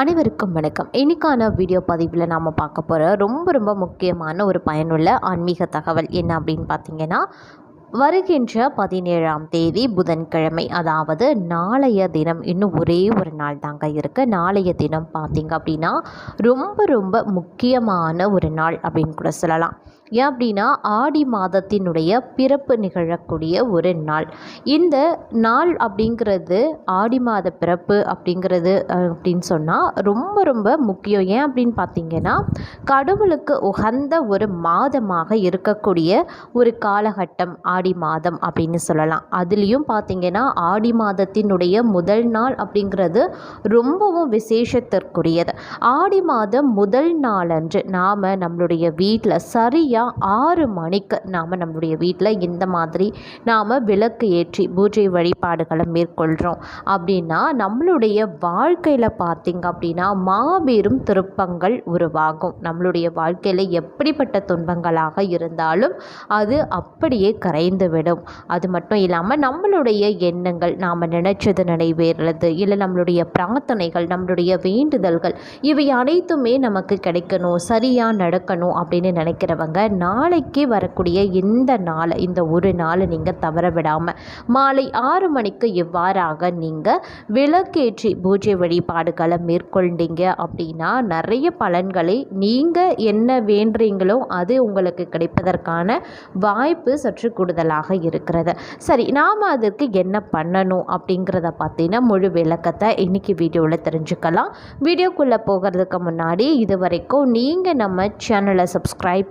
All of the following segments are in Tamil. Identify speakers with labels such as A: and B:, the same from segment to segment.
A: அனைவருக்கும் வணக்கம். இன்றைக்கான வீடியோ பதிவில் நாம் பார்க்க போகிற ரொம்ப ரொம்ப முக்கியமான ஒரு பயனுள்ள ஆன்மீக தகவல் என்ன அப்படின்னு பார்த்தீங்கன்னா வருகின்ற பதினேழாம் தேதி புதன்கிழமை அதாவது நாளைய தினம் இன்னும் ஒரே ஒரு நாள் தாங்க இருக்குது நாளைய தினம் பார்த்தீங்க அப்படின்னா ரொம்ப ரொம்ப முக்கியமான ஒரு நாள் அப்படின்னு கூட சொல்லலாம். ஏன் அப்படின்னா ஆடி மாதத்தினுடைய பிறப்பு நிகழக்கூடிய ஒரு நாள். இந்த நாள் அப்படிங்கிறது ஆடி மாத பிறப்பு அப்படிங்கிறது அப்படின்னு சொன்னால் ரொம்ப ரொம்ப முக்கியம். ஏன் அப்படின்னு பார்த்தீங்கன்னா கடவுளுக்கு உகந்த ஒரு மாதமாக இருக்கக்கூடிய ஒரு காலகட்டம் ஆடி மாதம் அப்படின்னு சொல்லலாம். அதுலேயும் பார்த்தீங்கன்னா ஆடி மாதத்தினுடைய முதல் நாள் அப்படிங்கிறது ரொம்பவும் விசேஷத்திற்குரியது. ஆடி மாதம் முதல் நாளன்று நாம் நம்மளுடைய வீட்டில் சரியாக ஆறு மணிக்கு நாம் நம்மளுடைய வீட்டில் இந்த மாதிரி நாம் விளக்கு ஏற்றி பூஜை வழிபாடுகளை மேற்கொள்கிறோம் அப்படின்னா நம்மளுடைய வாழ்க்கையில் பார்த்திங்க அப்படின்னா மாபெரும் திருப்பங்கள் உருவாகும். நம்மளுடைய வாழ்க்கையில் எப்படிப்பட்ட துன்பங்களாக இருந்தாலும் அது அப்படியே கரைந்துவிடும். அது மட்டும் இல்லாமல் நம்மளுடைய எண்ணங்கள் நாம் நினைச்சது நிறைவேறுறது இல்லை நம்மளுடைய பிரார்த்தனைகள் நம்மளுடைய வேண்டுதல்கள் இவை அனைத்துமே நமக்கு கிடைக்கணும் சரியாக நடக்கணும் அப்படின்னு நினைக்கிறவங்க நாளைக்கு வரக்கூடிய இந்த நாளை இந்த ஒரு நாளை நீங்கள் தவற விடாமல் மாலை ஆறு மணிக்கு இவ்வாறாக நீங்கள் விளக்கேற்றி பூஜை வழிபாடுகளை மேற்கொண்டீங்க அப்படின்னா நிறைய பலன்களை நீங்கள் என்ன வேண்டுறீங்களோ அது உங்களுக்கு கிடைப்பதற்கான வாய்ப்பு சற்று கூடுதலாக இருக்கிறது. சரி நாம் அதற்கு என்ன பண்ணணும் அப்படிங்கிறத பார்த்தீங்கன்னா முழு விளக்கத்தை இன்றைக்கி வீடியோவில் தெரிஞ்சுக்கலாம். வீடியோக்குள்ளே போகிறதுக்கு முன்னாடி இது வரைக்கும் நீங்கள் நம்ம சேனலை சப்ஸ்கிரைப்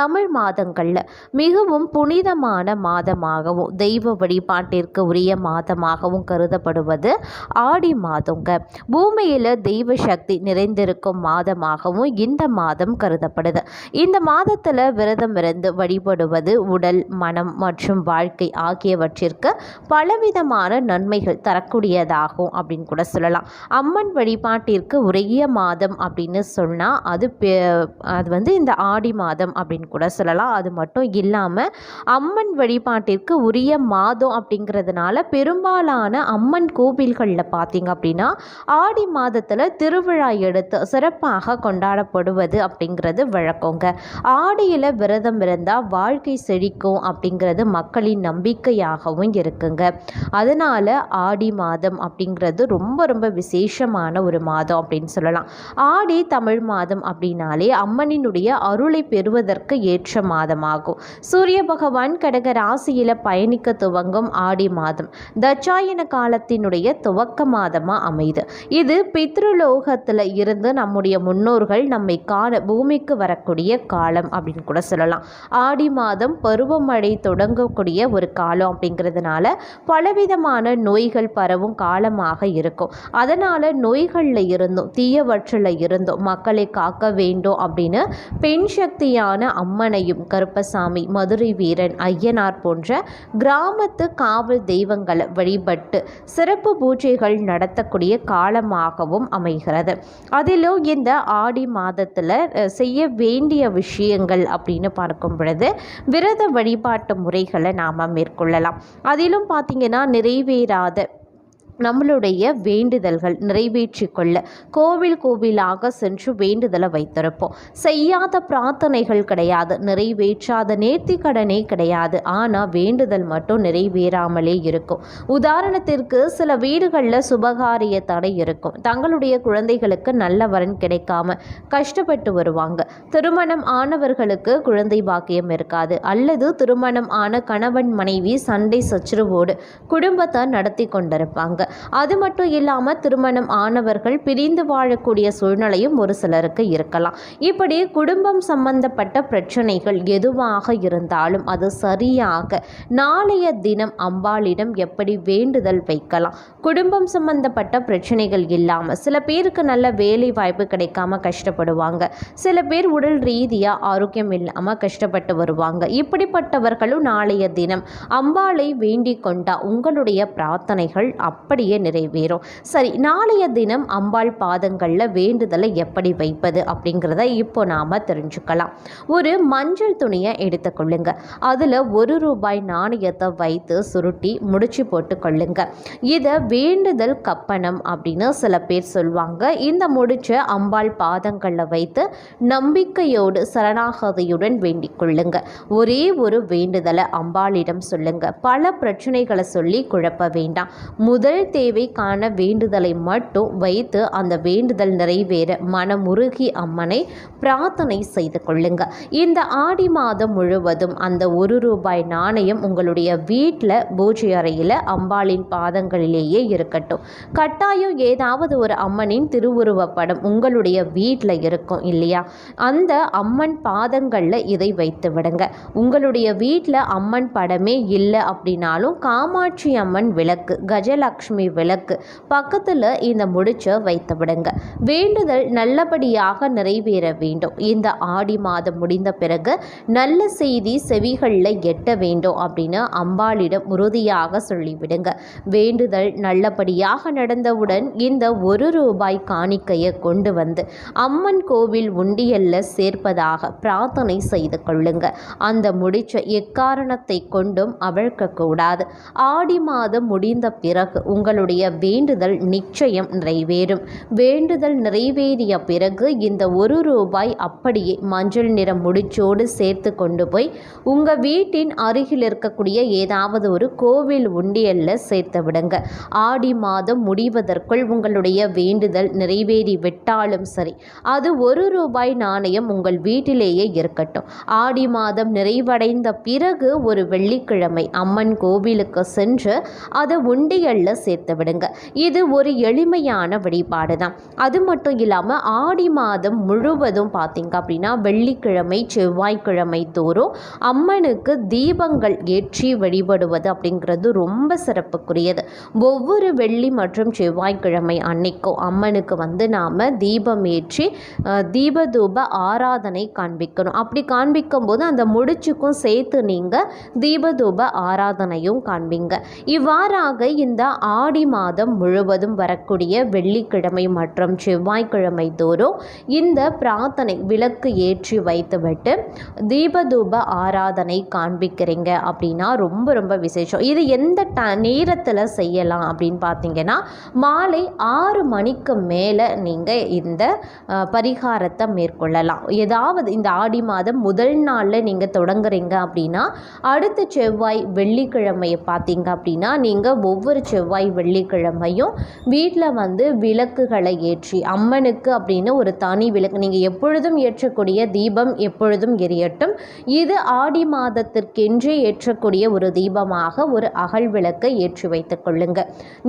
A: தமிழ் மாதங்களில் மிகவும் புனிதமான மாதமாகவும் தெய்வ வழிபாட்டிற்கு உரிய மாதமாகவும் கருதப்படுவது ஆடி மாதங்க. பூமியில் தெய்வ சக்தி நிறைந்திருக்கும் மாதமாகவும் இந்த மாதம் கருதப்படுது. இந்த மாதத்தில் விரதம் இருந்து வழிபடுவது உடல் மனம் மற்றும் வாழ்க்கை ஆகியவற்றிற்கு பலவிதமான நன்மைகள் தரக்கூடியதாகும் அப்படின்னு கூட சொல்லலாம். அம்மன் வழிபாட்டிற்கு உரிய மாதம் அப்படின்னு சொன்னால் அது அது வந்து இந்த ஆடி மாதம் அப்படின்னு கூட சொல்லலாம். அது மட்டும் இல்லாமல் அம்மன் வழிபாட்டிற்கு உரிய மாதம் அப்படிங்கிறதுனால பெரும்பாலான அம்மன் கோவில்களில் பார்த்தீங்க அப்படின்னா ஆடி மாதத்தில் திருவிழா எடுத்து சிறப்பாக கொண்டாடப்படுவது அப்படிங்கிறது வழக்கங்க. ஆடியில் விரதம் இருந்தால் வாழ்க்கை செழிக்கும் அப்படிங்கிறது மக்களின் நம்பிக்கையாகவும் இருக்குங்க. அதனால் ஆடி மாதம் அப்படிங்கிறது ரொம்ப ரொம்ப விசேஷமான ஒரு மாதம் அப்படின்னு சொல்லலாம். ஆடி தமிழ் மாதம் அப்படின்னாலே அம்மனினுடைய அருளை பெறுவதற்கு ஏற்ற மாதமாகும். சூரிய பகவான் கடக ராசியில் பயணிக்க துவங்கும் ஆடி மாதம். தட்சாயன காலத்தினுடைய துவக்க மாதமாக அமையுது இது பித்ருலோகத்தில் இருந்து நம்முடைய முன்னோர்கள் நம்மை காண பூமிக்கு வரக்கூடிய காலம் அப்படின்னு கூட சொல்லலாம். ஆடி மாதம் பருவமழை தொடங்கக்கூடிய ஒரு காலம் அப்படிங்கிறதுனால பலவிதமான நோய்கள் பரவும் காலமாக இருக்கும். அதனால் நோய்களில் இருந்தும் தீயவற்றில் இருந்தும் மக்களை காக்க வேண்டும் அப்படின்னு பெண் சக்தியான அம்மனையும் கருப்பசாமி மதுரை வீரன் ஐயனார் போன்ற கிராமத்து காவல் தெய்வங்களை வழிபட்டு சிறப்பு பூஜைகள் நடத்தக்கூடிய காலமாகவும் அமைகிறது. அதிலும் இந்த ஆடி மாதத்தில் செய்ய வேண்டிய விஷயங்கள் அப்படின்னு பார்க்கும் பொழுது விரத வழிபாட்டு முறைகளை நாம் மேற்கொள்ளலாம். அதிலும் பார்த்திங்கன்னா நிறைவேறாத நம்மளுடைய வேண்டுதல்கள் நிறைவேற்றி கொள்ள கோவில் கோவிலாக சென்று வேண்டுதலை வைத்திருப்போம். செய்யாத பிரார்த்தனைகள் கிடையாது நிறைவேற்றாத நேர்த்திக்கடனே கிடையாது. ஆனால் வேண்டுதல் மட்டும் நிறைவேறாமலே இருக்கும். உதாரணத்திற்கு சில வீடுகளில் சுபகாரிய தடை இருக்கும். தங்களுடைய குழந்தைகளுக்கு நல்ல வரன் கிடைக்காம கஷ்டப்பட்டு வருவாங்க. திருமணம் ஆனவர்களுக்கு குழந்தை பாக்கியம் இருக்காது. அல்லது திருமணம் ஆன கணவன் மனைவி சண்டை சச்சரவோடு குடும்பத்தை நடத்தி கொண்டிருப்பாங்க. அது மட்டும் இல்லாமல் திருமணம் ஆனவர்கள் பிரிந்து வாழக்கூடிய சூழ்நிலையும் ஒரு சிலருக்கு இருக்கலாம். இப்படி குடும்பம் சம்பந்தப்பட்ட பிரச்சனைகள் எதுவாக இருந்தாலும் அது சரியாக நாளைய தினம் அம்பாளிடம் எப்படி வேண்டுதல் வைக்கலாம். குடும்பம் சம்பந்தப்பட்ட பிரச்சனைகள் இல்லாமல் சில பேருக்கு நல்ல வேலை வாய்ப்பு கிடைக்காம கஷ்டப்படுவாங்க. சில பேர் உடல் ரீதியாக ஆரோக்கியம் இல்லாமல் கஷ்டப்பட்டு வருவாங்க. இப்படிப்பட்டவர்களும் நாளைய தினம் அம்பாளை வேண்டிக் கொண்டா உங்களுடைய பிரார்த்தனைகள் அப்படி அப்படியே நிறைவேறும். சரி நாளைய தினம் அம்பாள் பாதங்களில் வேண்டுதலை எப்படி வைப்பது அப்படிங்கிறத இப்போ நாம் தெரிஞ்சுக்கலாம். ஒரு மஞ்சள் துணியை எடுத்துக்கொள்ளுங்க அதில் ஒரு ரூபாய் நாணயத்தை வைத்து சுருட்டி முடிச்சு போட்டு கொள்ளுங்க. இதை வேண்டுதல் கப்பணம் அப்படின்னு சில பேர் சொல்லுவாங்க இந்த முடிச்ச அம்பாள் பாதங்களில் வைத்து நம்பிக்கையோடு சரணாகதியுடன் வேண்டிக் கொள்ளுங்க. ஒரே ஒரு வேண்டுதலை அம்பாளிடம் சொல்லுங்க. பல பிரச்சனைகளை சொல்லி குழப்ப வேண்டாம். முதல் தேவைக்கான வேண்டுதலை மட்டும் வைத்து அந்த வேண்டுதல் நிறைவேற மனமுருகி அம்மனை பிரார்த்தனை செய்து கொள்ளுங்க. இந்த ஆடி மாதம் முழுவதும் அந்த ஒரு ரூபாய் நாணயம் உங்களுடைய வீட்டில் பூஜை அறையில் அம்பாளின் பாதங்களிலேயே இருக்கட்டும். கட்டாயம் ஏதாவது ஒரு அம்மனின் திருவுருவப்படம் உங்களுடைய வீட்டில் இருக்கும் இல்லையா? அந்த அம்மன் பாதங்களில் இதை வைத்து விடுங்க. உங்களுடைய வீட்டில் அம்மன் படமே இல்லை அப்படின்னாலும் காமாட்சி அம்மன் விளக்கு கஜலக்ஷ்மி விளக்கு. பக்கத்தில் இந்த முடிச்ச வைத்து விடுங்க. வேண்டுதல் நல்லபடியாக நிறைவேற வேண்டும். இந்த ஆடி மாதம் முடிந்த பிறகு நல்ல செய்தி செவிகளில் எட்ட வேண்டும் அப்படின்னு அம்பாளிடம் உறுதியாக சொல்லிவிடுங்க வேண்டுதல் நல்லபடியாக நடந்தவுடன் இந்த ஒரு ரூபாய் காணிக்கையை கொண்டு வந்து அம்மன் கோவில் உண்டியல்ல சேர்ப்பதாக பிரார்த்தனை செய்து கொள்ளுங்க. அந்த முடிச்ச எக்காரணத்தை கொண்டும் அவிழ்க்கக்கூடாது. ஆடி மாதம் முடிந்த பிறகு உங்கள் உங்களுடைய வேண்டுதல் நிச்சயம் நிறைவேறும். வேண்டுதல் நிறைவேறிய பிறகு இந்த ஒரு ரூபாய் அப்படியே மஞ்சள் நிற முடிச்சோடு சேர்த்து கொண்டு போய் உங்கள் வீட்டின் அருகில் இருக்கக்கூடிய ஏதாவது ஒரு கோவில் உண்டியலில் சேர்த்து விடுங்க. ஆடி மாதம் முடிவதற்குள் உங்களுடைய வேண்டுதல் நிறைவேறி விட்டாலும் சரி அது ஒரு ரூபாய் நாணயம் உங்கள் வீட்டிலேயே இருக்கட்டும். ஆடி மாதம் நிறைவடைந்த பிறகு ஒரு வெள்ளிக்கிழமை அம்மன் கோவிலுக்கு சென்று அதை உண்டியல்ல சேர்த்து விடுங்க. இது ஒரு எளிமையான வழிபாடு தான் அது மட்டும் இல்லாமல் ஆடி மாதம் முழுவதும் பார்த்தீங்க அப்படின்னா வெள்ளிக்கிழமை செவ்வாய்க்கிழமை தோறும் அம்மனுக்கு தீபங்கள் ஏற்றி வழிபடுவது அப்படிங்கிறது ரொம்ப சிறப்புக்குரியது. ஒவ்வொரு வெள்ளி மற்றும் செவ்வாய்க்கிழமை அன்னைக்கும் அம்மனுக்கு வந்து நாம் தீபம் ஏற்றி தீபதூப ஆராதனை காண்பிக்கணும். அப்படி காண்பிக்கும் போது அந்த முடிச்சுக்கும் சேர்த்து நீங்கள் தீபதூப ஆராதனையும் காண்பீங்க. இவ்வாறாக இந்த ஆடி மாதம் முழுவதும் வரக்கூடிய வெள்ளிக்கிழமை மற்றும் செவ்வாய்க்கிழமை தோறும் இந்த பிரார்த்தனை விளக்கு ஏற்றி வைத்துவிட்டு தீபதூப ஆராதனை காண்பிக்கிறீங்க அப்படின்னா ரொம்ப ரொம்ப விசேஷம். இது எந்த ட நேரத்தில் செய்யலாம் அப்படின்னு பார்த்தீங்கன்னா மாலை ஆறு மணிக்கு மேலே நீங்கள் இந்த பரிகாரத்தை மேற்கொள்ளலாம். ஏதாவது இந்த ஆடி மாதம் முதல் நாளில் நீங்கள் தொடங்குறீங்க அப்படின்னா அடுத்த செவ்வாய் வெள்ளிக்கிழமையை பார்த்தீங்க அப்படின்னா நீங்கள் ஒவ்வொரு செவ்வாய் வெள்ளிக்கிழமையும் வீட்டில் வந்து விளக்குகளை ஏற்றி அம்மனுக்கு அப்படின்னு ஒரு தனி விளக்கு நீங்கள் எப்பொழுதும் ஏற்றக்கூடிய தீபம் எப்பொழுதும் எரியட்டும். இது ஆடி மாதத்திற்கென்றே ஏற்றக்கூடிய ஒரு தீபமாக ஒரு அகல் விளக்கை ஏற்றி வைத்துக் கொள்ளுங்க.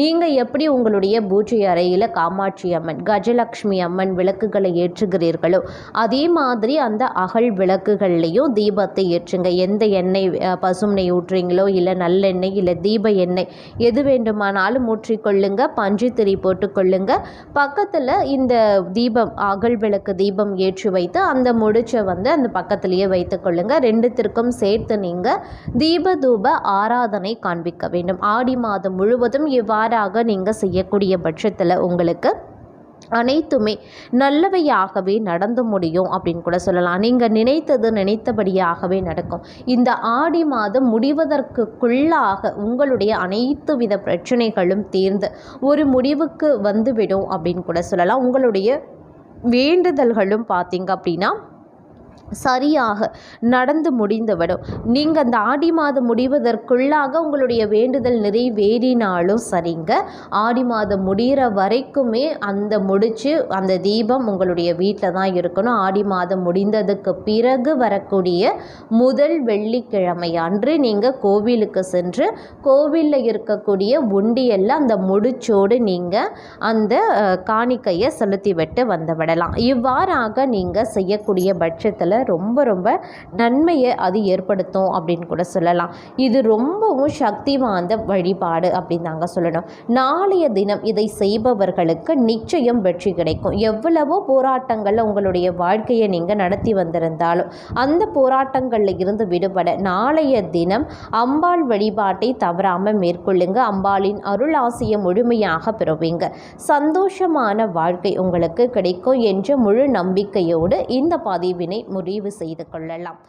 A: நீங்கள் எப்படி உங்களுடைய பூஜை அறையில் காமாட்சி அம்மன் கஜலக்ஷ்மி அம்மன் விளக்குகளை ஏற்றுகிறீர்களோ அதே மாதிரி அந்த அகல் விளக்குகள்லையும் தீபத்தை ஏற்றுங்க. எந்த எண்ணெய் பசுமனை ஊற்றுறீங்களோ இல்லை நல்லெண்ணெய் இல்லை தீப எண்ணெய் எது வேண்டுமானால் ஊற்றிக்கொள்ளுங்க பஞ்சு திரி போட்டுக்கொள்ளுங்க. பக்கத்தில் இந்த தீபம் அகல் விளக்கு தீபம் ஏற்றி வைத்து அந்த முடிச்சை வந்து அந்த பக்கத்திலேயே வைத்துக்கொள்ளுங்க. ரெண்டுத்திற்கும் சேர்த்து நீங்கள் தீப தூப ஆராதனை காண்பிக்க வேண்டும். ஆடி மாதம் முழுவதும் இவ்வாறாக நீங்கள் செய்யக்கூடிய பட்சத்தில் உங்களுக்கு அனைத்துமே நல்லவையாகவே நடந்து முடியும் அப்படின்னு கூட சொல்லலாம். நீங்கள் நினைத்தது நினைத்தபடியாகவே நடக்கும். இந்த ஆடி மாதம் முடிவதற்குள்ளாக உங்களுடைய அனைத்து வித பிரச்சனைகளும் தீர்ந்து ஒரு முடிவுக்கு வந்துவிடும் அப்படின்னு கூட சொல்லலாம். உங்களுடைய வேண்டுதல்களும் பார்த்தீங்க அப்படின்னா சரியாக நடந்து முடிந்துவிடும். நீங்கள் அந்த ஆடி மாதம் முடிவதற்குள்ளாக உங்களுடைய வேண்டுதல் நிறைவேறினாலும் சரிங்க. ஆடி மாதம் முடிகிற வரைக்குமே அந்த முடித்து அந்த தீபம் உங்களுடைய வீட்டில் தான் இருக்கணும். ஆடி மாதம் முடிந்ததுக்கு பிறகு வரக்கூடிய முதல் வெள்ளிக்கிழமை அன்று நீங்கள் கோவிலுக்கு சென்று கோவிலில் இருக்கக்கூடிய உண்டியல்ல அந்த முடிச்சோடு நீங்கள் அந்த காணிக்கையை செலுத்திவிட்டு வந்துவிடலாம் இவ்வாறாக நீங்கள் செய்யக்கூடிய பட்சத்தில் வாழ்க்கையில் ரொம்ப ரொம்ப நன்மையை அது ஏற்படுத்தும் அப்படின்னு கூட சொல்லலாம். இது ரொம்பவும் சக்தி வாய்ந்த வழிபாடு அப்படின்னு தாங்க சொல்லணும். நாளைய தினம் இதை செய்பவர்களுக்கு நிச்சயம் வெற்றி கிடைக்கும். எவ்வளவோ போராட்டங்களில் உங்களுடைய வாழ்க்கையை நீங்கள் நடத்தி வந்திருந்தாலும் அந்த போராட்டங்களில் இருந்து விடுபட நாளைய தினம் அம்பாள் வழிபாட்டை தவறாமல் மேற்கொள்ளுங்க. அம்பாளின் அருள் ஆசையை முழுமையாக பெறுவீங்க. சந்தோஷமான வாழ்க்கை உங்களுக்கு கிடைக்கும் என்ற முழு நம்பிக்கையோடு இந்த பதிவினை முடிவு செய்து கொள்ளலாம்.